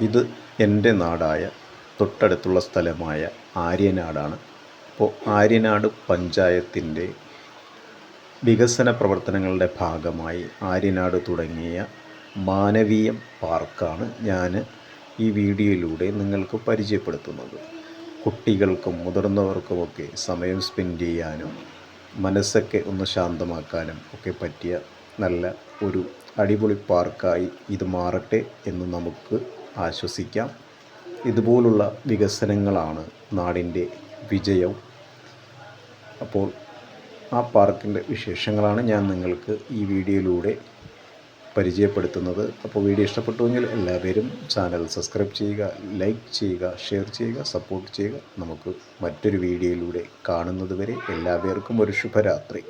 ഇത് എന്റെ നാടായ തൊട്ടടുത്തുള്ള സ്ഥലമായ ആര്യനാടാണ്. അപ്പോൾ ആര്യനാട് പഞ്ചായത്തിന്റെ വികസന പ്രവർത്തനങ്ങളുടെ ഭാഗമായി ആര്യനാട് തുടങ്ങിയ മാനവീയം പാർക്കാണ് ഞാൻ ഈ വീഡിയോയിലൂടെ നിങ്ങൾക്ക് പരിചയപ്പെടുത്തുന്നത്. കുട്ടികൾക്കും മുതിർന്നവർക്കുമൊക്കെ സമയം സ്പെൻഡ് ചെയ്യാനും മനസ്സൊക്കെ ഒന്ന് ശാന്തമാക്കാനും ഒക്കെ പറ്റിയ നല്ല ഒരു അടിപൊളി പാർക്കായി ഇത് മാറട്ടെ എന്ന് നമുക്ക് ആശ്വസിക്കാം. ഇതുപോലുള്ള വികസനങ്ങളാണ് നാടിന്റെ വിജയം. അപ്പോൾ ആ പാർക്കിന്റെ വിശേഷങ്ങളാണ് ഞാൻ നിങ്ങൾക്ക് ഈ വീഡിയോയിലൂടെ പരിചയപ്പെടുത്തുന്നത്. അപ്പോൾ വീഡിയോ ഇഷ്ടപ്പെട്ടുവെങ്കിൽ എല്ലാവരും ചാനൽ സബ്സ്ക്രൈബ് ചെയ്യുക ലൈക്ക് ചെയ്യുക ഷെയർ ചെയ്യുക സപ്പോർട്ട് ചെയ്യുക. നമുക്ക് മറ്റൊരു വീഡിയോയിലൂടെ കാണുന്നതുവരെ എല്ലാവർക്കും ഒരു ശുഭരാത്രി.